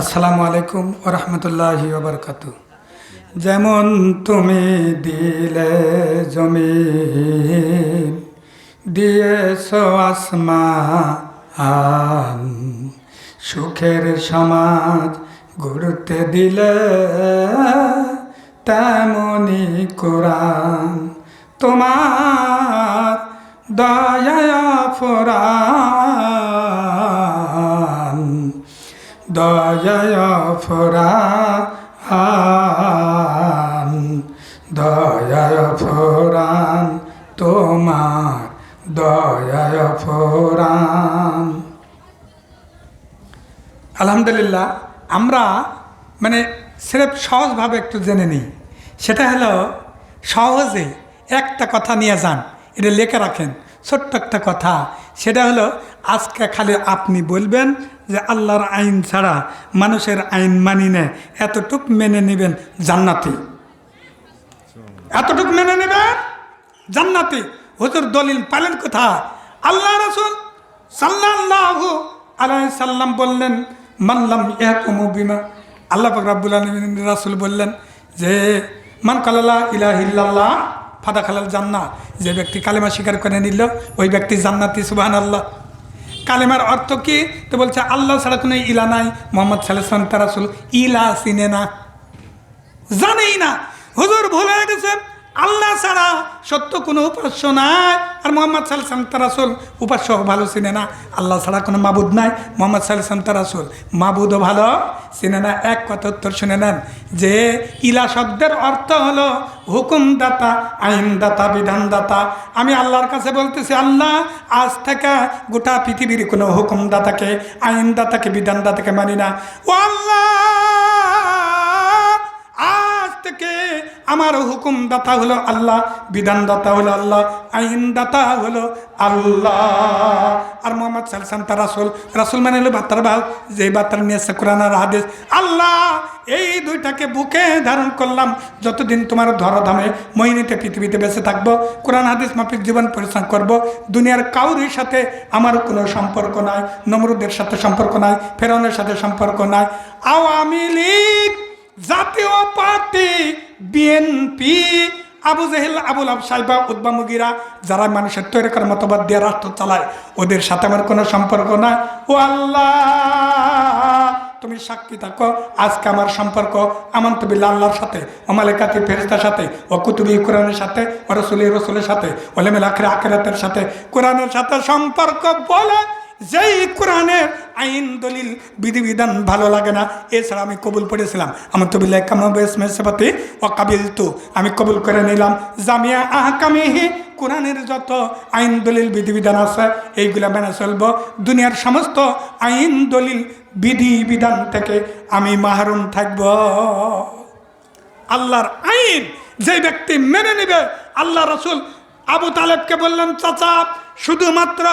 আসসালামু আলাইকুম ওরহমতুল্লাহ ওবরকাত যেমন তুমি দিলে জমি দিয়েছ আসমান, সুখের সমাজ গড়তে দিলে তেমনি কোরআন, তোমার দয়া ফোরান দয়া ফোরান দয়া ফোরান, তোমার দয়া ফোরান। আলহামদুলিল্লাহ, আমরা মানে স্রেফ সহজভাবে একটু জেনে নিই। সেটা হলো, সহজে একটা কথা নিয়ে যান, এটা লেখে রাখেন, ছোট্ট একটা কথা। সেটা হলো, আজকে খালি আপনি বলবেন যে আল্লাহর আইন ছাড়া মানুষের আইন মানি না এতটুক মেনে নেবেন জান্নাতি। এতটুক মেনে নেবেন জান্নাতি। হুজুর দলিল পালেন কোথা আল্লাহ রসুল সাল্লাহ আলাই সাল্লাম বললেন মানলাম ইয়াকুমু বিমা। আল্লাহ রাব্বুল রাসূল বললেন যে, মান কালালা ইলাহিল্লাল্লাহ ফাদা খালাল জান্না যে ব্যক্তি কালেমা স্বীকার করে নিল, ওই ব্যক্তি জান্নাতি সুবহান আল্লাহ কালেমার অর্থ কি? তো বলছে, আল্লাহ ছাড়া কোনো ইলা নাই, মোহাম্মদ সাল্লাম তারাসুল ইলা চিনে না। জানেই না। হুজুর হয়ে গেছে। আল্লাহ ছাড়া সত্য কোনো উপাস্য নাই। আর মোহাম্মদ সাল্লাম তারাসুল উপাস্য ভালো চিনে না। আল্লাহ ছাড়া কোনো মাবুদ নাই। মোহাম্মদ সাল্লাম তারাসুল মাবুদও ভালো চিনে না। এক কথা উত্তর শুনে নেন যে, ইলা শব্দের অর্থ হলো হুকুমদাতা, আইনদাতা, বিধানদাতা। আমি আল্লাহর কাছে বলতেছি, আল্লাহ, আজ থেকে গোটা পৃথিবীর কোনো হুকুমদাতাকে, আইনদাতাকে, বিধানদাতাকে মানি না। ও আল্লাহ! থেকে আমার হুকুমদাতা হলো আল্লাহ, বিধানদাতা হলো আল্লাহ, আইনদাতা হলো আল্লাহ। আর মোহাম্মদ সালসাম তার রাসুল রাসুল মানে হলো বার্তার ভাব যে বার্তার নিয়ে এসছে কোরআন আর হাদিস। আল্লাহ, এই দুইটাকে বুকে ধারণ করলাম, যতদিন তোমার ধরাধামে মহিনীতে, পৃথিবীতে বেঁচে থাকব, কোরআন হাদিস মাফিক জীবন পরিশ্রম করব, দুনিয়ার কাউরির সাথে আমার কোনো সম্পর্ক নাই, নমরুদের সাথে সম্পর্ক নাই, ফেরাউনের সাথে সম্পর্ক নাই। আওয়ামী লীগ জাতীয় পার্টি বিএনপি আবু জেহেল আবুল আব সাইবা উদ্বা মুগিরা, যারা মানুষের তৈরি করার মতবাদ দিয়ে রাষ্ট্র চালায়, ওদের সাথে আমার কোনো সম্পর্ক না। ও আল্লাহ, তুমি সাক্ষী থাকো, আজকে আমার সম্পর্ক তো আল্লাহর সাথে, ও মালিকাতি ফেরিস্তার সাথে, ও কুতুবি কোরআনের সাথে, ও রসুলি রসুলের সাথে ওলেমেল আখরে আখেরাতের সাথে, কোরআনের সাথে সম্পর্ক বলে যেই কোরআনের আইন, দলিল, বিধিবিধান ভালো লাগে না, এছাড়া আমি কবুল পড়েছিলাম। আমার তো বিল্লাহ কামাবেসমেসপাতি ও কাবিল তু। আমি কবুল করে নিলাম। জামিয়া আহকামিহি, কোরআনের যত আইন, দলিল, বিধিবিধান আছে, এইগুলা মেনে চলব। দুনিয়ার সমস্ত আইন, দলিল, বিধিবিধান থেকে আমি মাহরুম থাকব। আল্লাহর আইন যে ব্যক্তি মেনে নেবে, আল্লাহ রসুল আবু তালেবকে বললেন, চাচা, শুধুমাত্র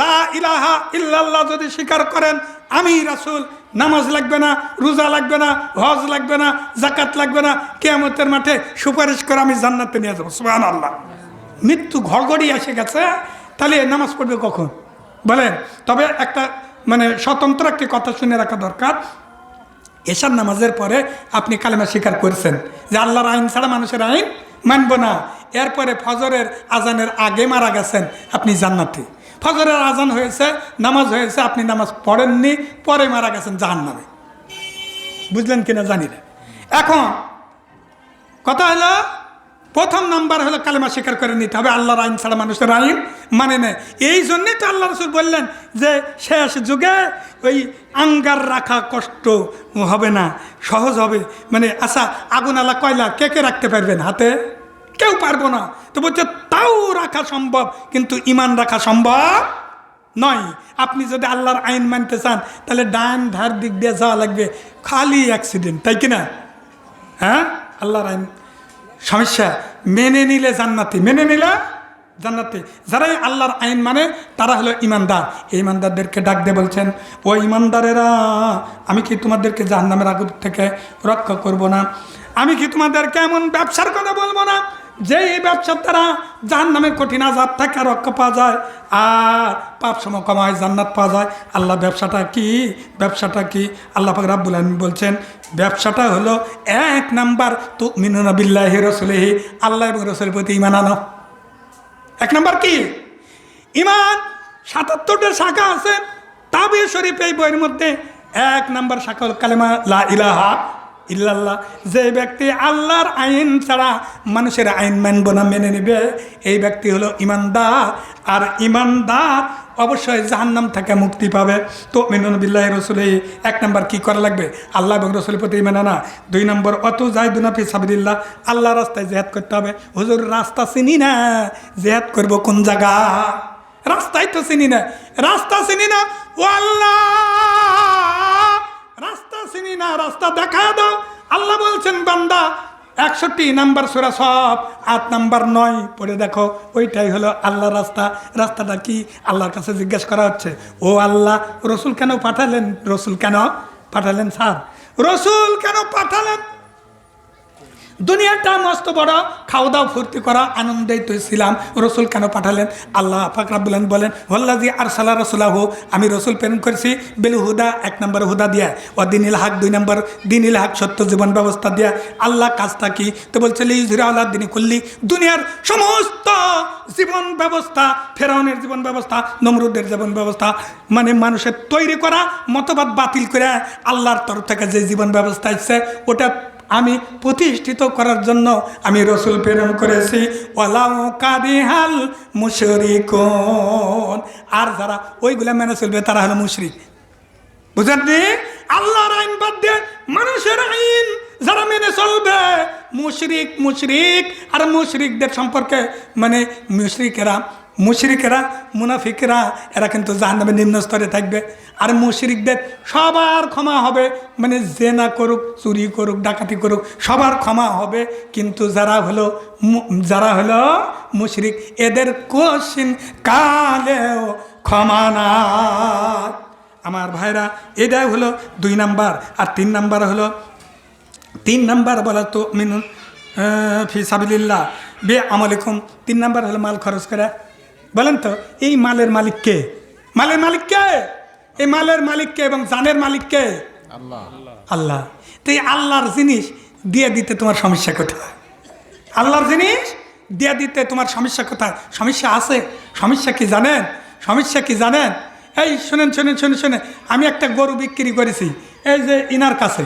লা ইলাহা ইল্লাল্লাহ যদি স্বীকার করেন, আমি রাসুল, নামাজ লাগবে না, রোজা লাগবে না, হজ লাগবে না জাকাত লাগবে না, কেয়ামতের মাঠে সুপারিশ করে আমি জান্নাতে নিয়ে যাব সুহান আল্লাহ মৃত্যু ঘড়ঘড়ি এসে গেছে, তাহলে নামাজ পড়বে কখন? বলেন, তবে একটা মানে স্বতন্ত্র একটি কথা শুনে রাখা দরকার। এশার নামাজের পরে আপনি কালেমা স্বীকার করছেন যে আল্লাহর আইন ছাড়া মানুষের আইন মানব না। এরপরে ফজরের আজানের আগে মারা গেছেন, আপনি জান্নাতি। ফজরের আজান হয়েছে, নামাজ হয়েছে, আপনি নামাজ পড়েননি, পরে মারা গেছেন জাহান নামে বুঝলেন কিনা জানি না। এখন কথা হলো, প্রথম নাম্বার হলো কালেমা স্বীকার করে নিতে হবে, আল্লাহর আইন ছাড়া মানুষের আইন মানে নেয় এই জন্যই তো আল্লাহ রসুল বললেন যে, শেষ যুগে ওই আঙ্গার রাখা কষ্ট হবে না, সহজ হবে। মানে আচ্ছা আগুন আলা কয়লা কে কে রাখতে পারবেন হাতে? কেউ পারব না। তো বলছে, তাও রাখা সম্ভব, কিন্তু ইমান রাখা সম্ভব নয়। আপনি যদি আল্লাহর আইন মানতে চান, তাহলে ডান ধার দিক দিয়ে যাওয়া লাগবে। খালি অ্যাক্সিডেন্ট তাই কি না? হ্যাঁ? আল্লাহর আইন। সমস্যা, মেনে নিলে জান্নাতি, মেনে নিলে জান্নাতি। যারাই আল্লাহর আইন মানে তারা হলো ইমানদার। এই ইমানদারদেরকে ডাক দিয়ে বলছেন, ও ইমানদারেরা, আমি কি তোমাদেরকে জাহান্নামের আগুন থেকে রক্ষা করব না? আমি কি তোমাদেরকে এমন ব্যবসার কথা বলব না? যে এই ব্যবসার দ্বারা যার নামে কঠিন আজাব থেকে রক্ষা পাওয়া যায়, আর পাপ সম কমায় জান্নাত পাওয়া যায়। আল্লাহ ব্যবসাটা কি? ব্যবসাটা কি? আল্লাহ পাক রাব্বুল আলামিন বলছেন, ব্যবসাটা হলো এক নাম্বার তু মিনুনা বিল্লাহি রসুলহি, আল্লাহ এবং রসুলের প্রতি ইমান আনো। এক নাম্বার কি? ইমান সাতাত্তরটা শাখা আছে তাবে শরীফ এই বইয়ের মধ্যে এক নাম্বার শাখা কালেমা লা ইলাহা ইল্লাল্লাহ, যে ব্যক্তি আল্লাহর আইন ছাড়া মানুষের আইন মানব না, মেনে নেবে, এই ব্যক্তি হলো ইমানদার। আর ইমানদার অবশ্যই জাহান্নাম থেকে মুক্তি পাবে। তো মেনুন বিল্লাহ রসুল, এক নম্বর কি করা লাগবে? আল্লাহ এবং রসুলের প্রতি মেনে না দুই নম্বর, অত যাই দুনাফি সাবিল্লাহ আল্লাহ রাস্তায় জেহাদ করতে হবে। হুজুর, রাস্তা চিনি না, জেহাদ করব কোন জায়গা? রাস্তায় তো চিনি না, রাস্তা চিনি না, ও আল্লাহ! চিনি না, রাস্তা দেখা দাও। আল্লাহ বলছেন, বান্দা, একষট্টি নাম্বার সুরা সব আট নাম্বার নয়, পড়ে দেখো। ওইটাই হলো আল্লাহ রাস্তা। রাস্তাটা কি? আল্লাহর কাছে জিজ্ঞেস করা হচ্ছে, ও আল্লাহ, রসুল কেন পাঠালেন? রসুল কেন পাঠালেন, স্যার? রসুল কেন পাঠালেন? দুনিয়াটা মস্ত বড় খাওয়া দাওয়া ফুর্তি করা আনন্দেই তো ছিলাম। রসুল কেন পাঠালেন? আল্লাহ ফাকরাবুল্লান বলেন হল্লাজি আর সাল্লাহ রসুল্লাহ আমি রসুল প্রেরণ করেছি বেলু হুদা, এক নম্বর হুদা দিয়া। ও দিনিল হাক, দুই নম্বর দিনিল হাক, সত্য জীবন ব্যবস্থা দিয়া। আল্লাহ কাজটা কি? তো বলছে লিজুরা আল্লাহ দিনী করলি দুনিয়ার সমস্ত জীবন ব্যবস্থা, ফেরাউনের জীবন ব্যবস্থা, নমরুদের জীবন ব্যবস্থা মানে মানুষের তৈরি করা, মতবাদ বাতিল করে আল্লাহর তরফ থেকে যে জীবন ব্যবস্থা ইচ্ছে ওটা আমি প্রতিষ্ঠিত করার জন্য আমি রসুল প্রেরণ করেছি। ওলাও কাদিহাল মুশরিকুন। আর যারা ওইগুলা মেনে চলবে, তারা হলো মুশরিক। বুঝেননি আল্লাহর আইন বাদ দিয়ে মানুষের আইন যারা মেনে চলবে, মুশরিক মুশরিক। আর মুশরিকদের সম্পর্কে মানে মুশরিকেরা মুশরিকেরা, মুনাফিকেরা, এরা কিন্তু জাহান্নামের নিম্ন স্তরে থাকবে। আর মুশরিকদের সবার ক্ষমা হবে। মানে জেনা করুক, চুরি করুক, ডাকাতি করুক, সবার ক্ষমা হবে। কিন্তু যারা হলো যারা হলো মুশরিক, এদের কোশিন কালেও ক্ষমা না। আমার ভাইরা, এটাই হলো দুই নাম্বার। আর তিন নাম্বার হলো, তিন নাম্বার বলা তো মিনুন ফি সাবিল্লাহ বে আমলিকুম। তিন নাম্বার হলো মাল খরচ করা। বলেন তো এই মালের মালিক কে? মালের মালিক কে? এই মালের মালিক কে এবং জানের মালিক কে? আল্লাহ। আল্লাহ। তো এই আল্লাহর জিনিস দিয়ে দিতে তোমার সমস্যা কোথায়? আল্লাহর জিনিস দিয়ে দিতে তোমার সমস্যা কোথায়? সমস্যা আছে? সমস্যা কি জানেন? সমস্যা কি জানেন? এই শোনেন শোনেন শোনেন শোনেন। আমি একটা গরু বিক্রি করেছি। এই যে ইনার কাছে।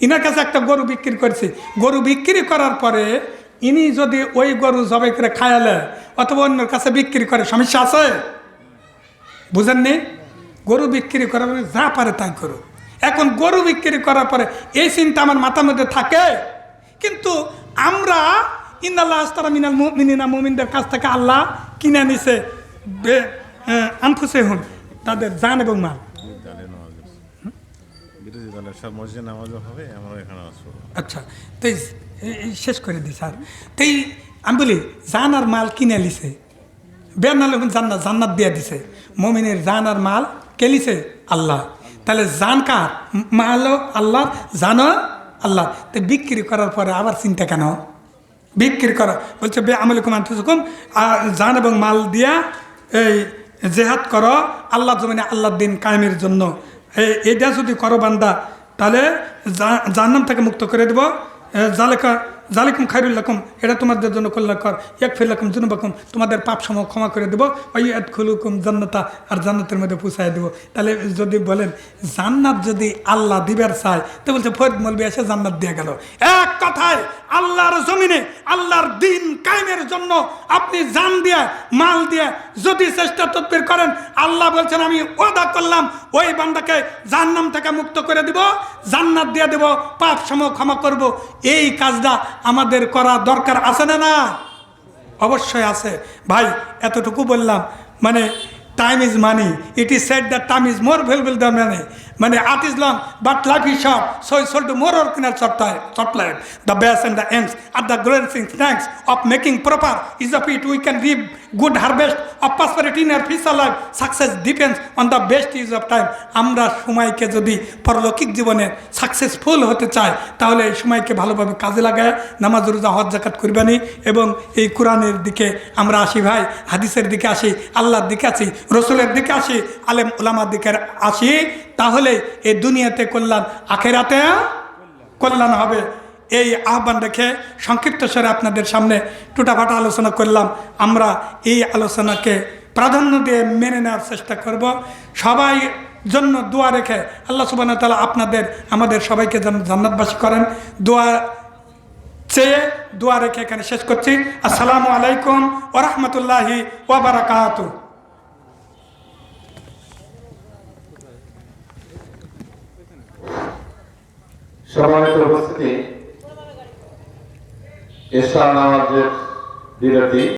ইনার কাছে একটা গরু বিক্রি করেছি। গরু বিক্রি করার পরে ইনি যদি ওই গরু জবাই করে খায়ালে অথবা অন্যের কাছে বিক্রি করে সমস্যা আছে? বুঝেননি? গরু বিক্রি করার পরে যা পারে তাই করো এখন গরু বিক্রি করার পরে এই চিন্তা আমার মাথার মধ্যে থাকে। কিন্তু আমরা ইন্দাল্লাহ আস্তারা মিনাল মিনিনা মুমিনদের কাছ থেকে আল্লাহ কিনে নিছে। আনফুসে হুন তাদের জান এবং মাল। আচ্ছা তো শেষ করে দিই স্যার তো এই আমি বলি, জান আর মাল কিনে লিছে। বেনাল জান্নাত জান্নাত দিয়ে দিছে। মমিনের জান আর মাল কে লিছে? আল্লাহ। তাহলে জান কার? মালও আল্লাহ, জানো আল্লাহ। তো বিক্রি করার পরে আবার চিন্তা কেন? বিক্রি করা বলছে, বে আমল কুমার আর জান এবং মাল দিয়া এই জেহাদ করো আল্লাহ জমিনে আল্লাহ দিন কায়েমের জন্য। এই এটা যদি করো বান্দা, তাহলে জা- জাহান্নাম থেকে মুক্ত করে দেবো। জালেকা জালিকুম খাইরুল্লাকুম এটা তোমাদের জন্য কল্যাণকর। এক ফিরলাকুম জুনুবাকুম তোমাদের পাপ সময় ক্ষমা করে দেবো। ওই এক খুলুকুম জান্নাতা। আর জান্নাতের মধ্যে পুষায় দেবো। তাহলে যদি বলেন, জান্নাত যদি আল্লাহ দিবার চায়, তো বলছে, ফরিদ মলবি এসে জান্নাত দিয়ে গেল। এক কথায়, আল্লাহর জমিনে আল্লাহর দিন কায়েমের জন্য আপনি জান দিয়ে, মাল দিয়ে যদি চেষ্টা তদবির করেন, আল্লাহ বলছেন, আমি ওয়াদা করলাম ওই বান্দাকে জান্নাম থেকে মুক্ত করে দিব, জান্নাত দিয়ে দেব, পাপ সম ক্ষমা করব। এই কাজটা আমাদের করা দরকার আছে না না? অবশ্যই আছে। ভাই, এতটুকু বললাম মানে time is money it is set the time is more ভেলভেল the money মানে art is long but life is short. So is soul more or keener short life the best and the ends are the গ্রোয়েন্সিং snacks of making proper is of it we can reap good harvest of prosperity in our future life success depends on the best use of time আমরা সময়কে যদি পরলৌকিক জীবনে successful হতে চাই, তাহলে এই সময়কে ভালোভাবে কাজে লাগায়, নামাজ, রোজা, হজ জাকাত কুরবানি এবং এই কোরআনের দিকে আমরা আসি ভাই, হাদিসের দিকে আসি, আল্লাহর দিকে আসি, রসুলের দিকে আসি, আলেম উলামার দিকে আসি তাহলে এই দুনিয়াতে কল্যাণ, আখেরাতে কল্যাণ হবে। এই আহ্বান রেখে সংক্ষিপ্ত স্বরে আপনাদের সামনে টুটাফাটা আলোচনা করলাম। আমরা এই আলোচনাকে প্রাধান্য দিয়ে মেনে নেওয়ার চেষ্টা করব। সবাই জন্য দোয়া রেখে আল্লাহ সুবাহ তালা আপনাদের, আমাদের সবাইকে যেন জান্নাতবাসী করেন। দোয়া চেয়ে দোয়া রেখে এখানে শেষ করছি। আসসালামু আলাইকুম ওরহমতুল্লাহি ওবরাকাতু সম্মানিত উপস্থিতি এশা নামাজের বিরতি